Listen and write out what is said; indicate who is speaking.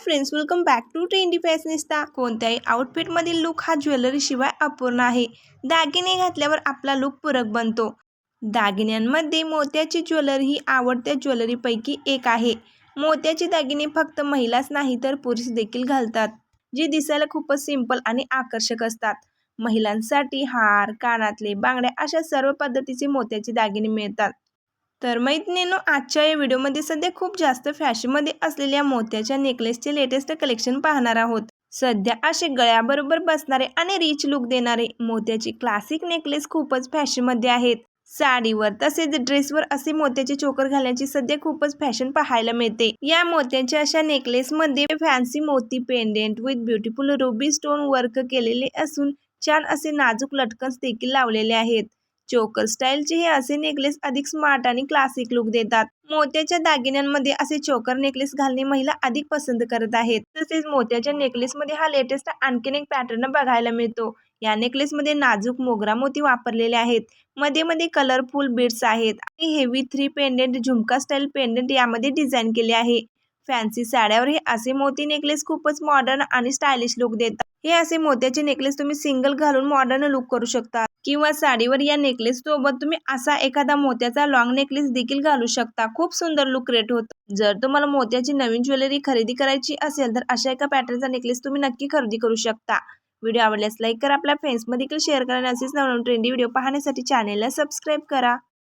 Speaker 1: Friends welcome back to trendy fashionista कोणत्याही आउटफिटमधील look हा ज्वेलरीशिवाय अपूर्ण आहे. दागिने घातल्यावर आपला लुक पूरक बनतो. दागिन्यांमध्ये मोत्याची ज्वेलरी ही आवडत्या ज्वेलरीपैकी एक आहे. मोत्याचे दागिने फक्त महिलाच नाही तर पुरुष देखील घालतात जे दिसायला खूपच सिंपल आणि आकर्षक असतात. महिलांसाठी हार कानातले बांगड्या अशा सर्व पद्धतीचे मोत्याचे दागिने मिळतात. तर मैत्रिणींनो आजच्या या व्हिडिओमध्ये सध्या खूप जास्त फॅशनमध्ये असलेल्या मोत्याच्या नेकलेसचे लेटेस्ट कलेक्शन पाहणार आहोत. सध्या असे गळ्याबरोबर बसणारे आणि रिच लुक देणारे मोत्याचे क्लासिक नेकलेस खूपच फॅशनमध्ये आहेत. साडीवर तसेच ड्रेसवर असे मोत्याचे चोकर घालण्याची सध्या खूपच फॅशन पाहायला मिळते. या मोत्याच्या अशा नेकलेसमध्ये फॅन्सी मोती pendant with beautiful ruby stone work केलेले असून छान असे नाजूक लटकन्स देखील लावलेले आहेत. चोकर स्टाईलचे हे असे नेकलेस अधिक स्मार्ट आणि क्लासिक लुक देतात. मोत्याच्या दागिन्यांमध्ये असे चोकर नेकलेस घालणे महिला अधिक पसंत करत आहेत. तसेच मोत्याच्या नेकलेसमध्ये हा लेटेस्ट आणखीन एक पॅटर्न बघायला मिळतो. या नेकलेसमध्ये नाजूक मोगरा मोती वापरलेले आहेत. मध्ये मध्ये कलरफुल बीड्स आहेत आणि heavy three pendant jhumka style pendant यामध्ये डिझाईन केले आहे. फॅन्सी साड्यावर हे असे मोती नेकलेस खूपच मॉडर्न आणि स्टायलिश लुक देतात. हे असे मोत्याचे नेकलेस तुम्ही सिंगल घालून मॉडर्न लुक करू शकता. किंवा साडीवर या नेकलेस सोबत तुम्ही असा एखादा मोत्याचा लॉंग नेकलेस देखील घालू शकता. खूप सुंदर लुक क्रिएट होतो. जर तुम्हाला मोत्याची नवीन ज्वेलरी खरेदी करायची असेल तर अशा एका पॅटर्नचा नेकलेस तुम्ही नक्की खरेदी करू शकता. व्हिडिओ आवडल्यास लाईक करा. आपल्या फ्रेंड्समध्ये देखील शेअर करा. आणि असेच नवीन ट्रेंडी व्हिडिओ पाहण्यासाठी चॅनेलला सबस्क्राईब करा.